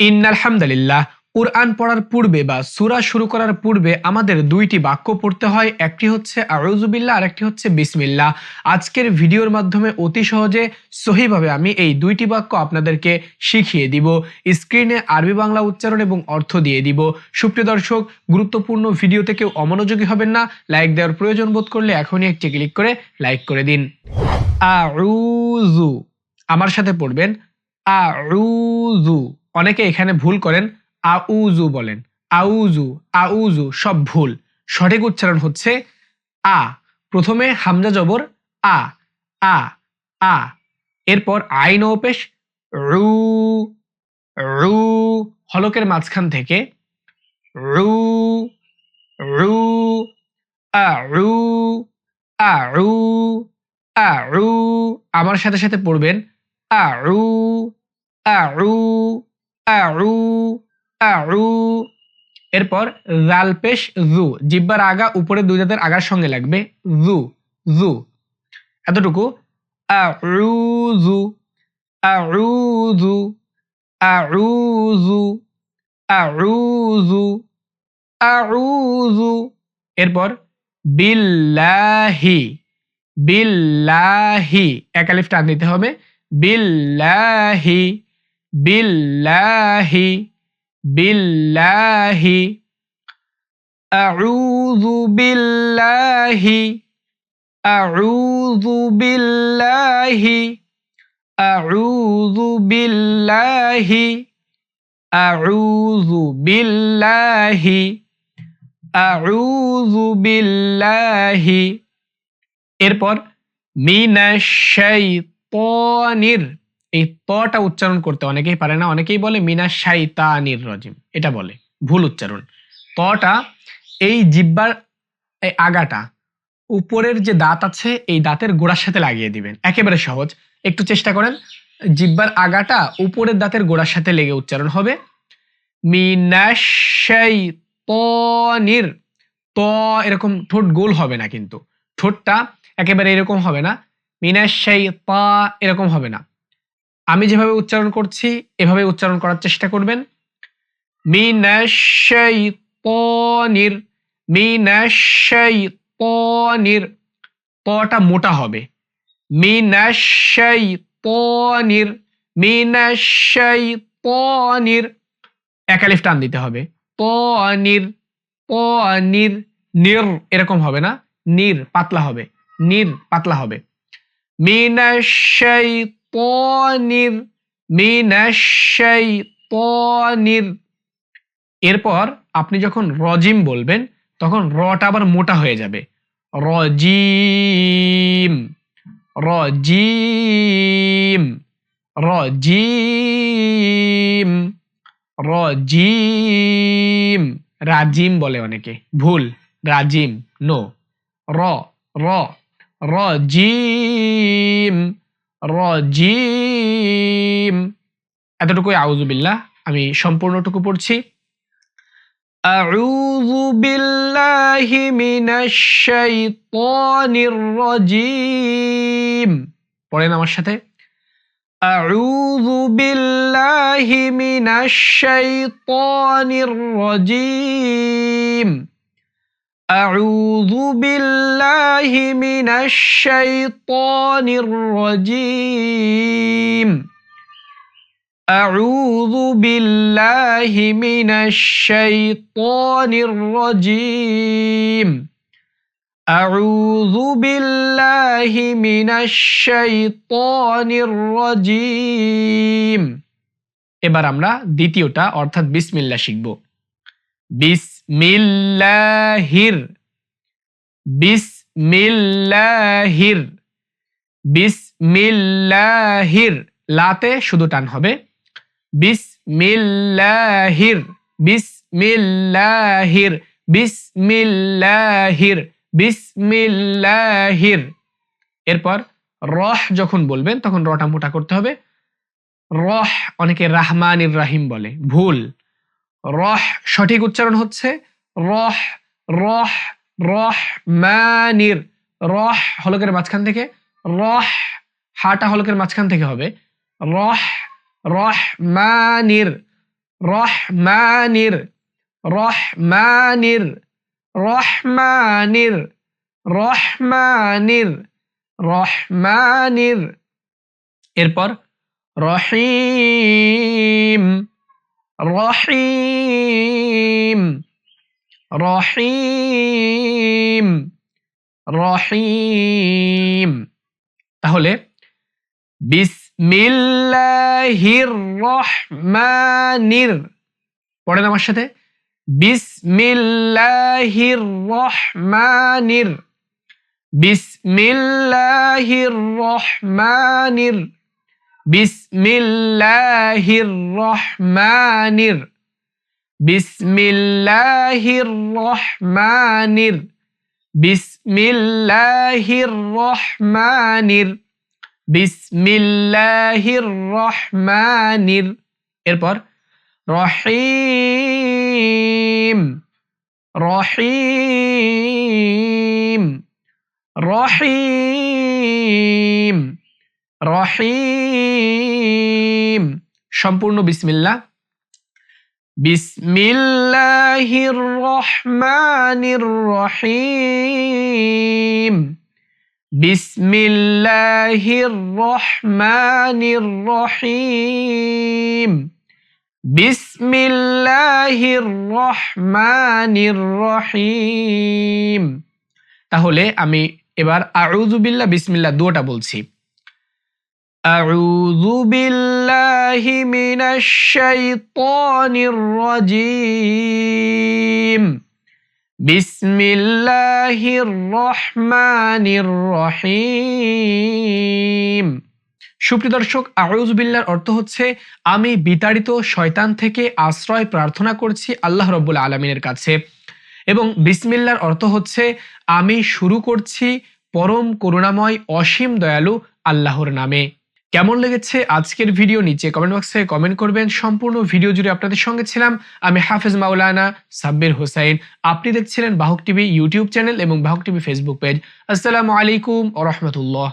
ইন্নালহামদুলিল্লাহ, কুরআন পড়ার পূর্বে বা সূরা শুরু করার পূর্বে আমাদের দুইটি বাক্য পড়তে হয়। একটি হচ্ছে আউযুবিল্লাহ আর একটি হচ্ছে, বিসমিল্লাহ আজকের ভিডিওর মাধ্যমে অতি সহজে সহিভাবে আমি এই দুইটি বাক্য আপনাদেরকে শিখিয়ে দিব। স্ক্রিনে আরবি বাংলা উচ্চারণ এবং অর্থ দিয়ে দিব। সুপ্রিয় দর্শক, গুরুত্বপূর্ণ ভিডিওতে কেউ অমনোযোগী হবেন না। লাইক দেওয়ার প্রয়োজন বোধ করলে এখনই একটি ক্লিক করে লাইক করে দিন। আউযু আমার সাথে পড়বেন। আউযু অনেকে এখানে ভুল করেন আউজু বলেন। আউজু আউজু সব ভুল। সঠিক উচ্চারণ হচ্ছে আ। প্রথমে হামজা জবর, আ আ আ। এরপর আইন ওপেশ রু রু। হলকের মাঝখান থেকে, রু রু, আ রু আ রু আ, রু। আমার সাথে সাথে পড়বেন, আ, রু আ, রু আউ আউ এরপর জাল পেশ জু, জিব্বার আগা উপরে দুই দাঁতের আগার সঙ্গে লাগবে। জু জু। এতটুকু। এরপর বিল্লাহি বিল্লাহি। একালিফ টান দিতে হবে। বিল্লাহি। বিল্লাহি বিল্লাহি আউযু বিল্লাহি আউযু বিল্লাহি আউযু বিল্লাহি আউযু বিল্লাহি আউযু বিল্লাহি এরপর মিনাশ শাইতানির এই পটা উচ্চারণ করতে অনেকেই পারে না। অনেকেই বলে মিনা শাইতানির রজিম। এটা বলে, ভুল উচ্চারণ। তটা এই জিব্বার এই আগাটা উপরের যে দাঁত আছে, এই দাঁতের গোড়ার সাথে লাগিয়ে দিবেন। একেবারে সহজ। একটু চেষ্টা করেন। জিব্বার আগাটা উপরের দাঁতের গোড়ার সাথে লেগে উচ্চারণ হবে। মিনাশাইতনির ত এরকম ঠোঁট গোল হবে না কিন্তু। ঠোঁটটা একেবারে এরকম হবে না। মিনাশাই তা এরকম হবে না। আমি যেভাবে উচ্চারণ করছি, এভাবে উচ্চারণ করার চেষ্টা করবেন। মিনাশাইতানির মিনাশাইতানির তটা মোটা হবে। মিনাশাইতানির মিনাশাইতানির একালিফ টান দিতে হবে। পনির পনির, নির এরকম হবে না। নির, পাতলা হবে। নির, পাতলা হবে। মিনাশাইত পনির মিনাশাইতানির এরপর আপনি যখন রজিম বলবেন, তখন রটা আবার মোটা হয়ে যাবে। রজিম রজিম রজিম রজিম। রাজিম বলে অনেকে। ভুল, রাজিম নো র র, রজিম। রজিম এতটুকুই আউজুবিল্লাহ আমি সম্পূর্ণটুকু পড়ছি أعوذ بالله من الشيطان الرجيم পড়েন আমার সাথে أعوذ بالله من الشيطان الرجيم أعوذ بالله من الشيطان الرجيم أعوذ بالله من الشيطان الرجيم أعوذ بالله من الشيطان الرجيم এবার আমরা দ্বিতীয়টা অর্থাৎ বিসমিল্লাহ শিখব বিসমিল্লাহির বিসমিল্লাহির বিসমিল্লাহির। লাতে শুধু টান হবে। বিসমিল্লাহির বিসমিল্লাহির বিসমিল্লাহির বিসমিল্লাহির। এরপর রহ যখন বলবেন, তখন রটা মোটা করতে হবে। রহ অনেকে রাহমানির রাহিম বলে, ভুল। রহ, সঠিক উচ্চারণ হচ্ছে রহ রহ রহ, মানির। রহ হলকের মাঝখান থেকে, রহ, হাটা হলকের মাঝখান থেকে হবে। রহ রহ, মানির। রহমানির রহমানির রহমানির রহমানির রহমানির এরপর রহিম। রহিম রহিম রহিম। তাহলে বিসমিল্লাহির রহমানির পড়েন আমার সাথে। বিসমিল্লাহির রহমানির বিসমিল্লাহির রহমানির বিসমিল্লাহির রহমানির বিসমিল্লাহির রহমানির বিসমিল্লাহির রহমানির বিসমিল্লাহির রহমানির এরপর রহিম রহিম রহিম রহিম। সম্পূর্ণ বিসমিল্লাহ। বিসমিল্লাহির রহমানির রহিম। বিসমিল্লাহির রহমানির রহিম। বিসমিল্লাহির রহমানির রহিম। তাহলে আমি এবার আউযুবিল্লাহ, বিসমিল্লাহ দুটোটা বলছি। أعوذ بالله من الشيطان الرجيم بسم الله الرحمن الرحيم সুপ্রিয় দর্শক আউজবিল্লার অর্থ হচ্ছে আমি বিতাড়িত শয়তান থেকে আশ্রয় প্রার্থনা করছি আল্লাহ রব্বুল আলমিনের কাছে এবং বিসমিল্লার অর্থ হচ্ছে আমি শুরু করছি পরম করুণাময় অসীম দয়ালু আল্লাহর নামে কেমন লেগেছে আজকের ভিডিও নিচে কমেন্ট বক্সে কমেন্ট করবেন। সম্পূর্ণ ভিডিও জুড়ে আপনাদের সঙ্গে ছিলাম। আমি হাফেজ মাওলানা সাব্বির হোসাইন। আপনি দেখছিলেন বাহক টিভি ইউটিউব চ্যানেল এবং বাহক টিভি ফেসবুক পেজ। আসসালামু আলাইকুম ও রহমতুল্লাহ।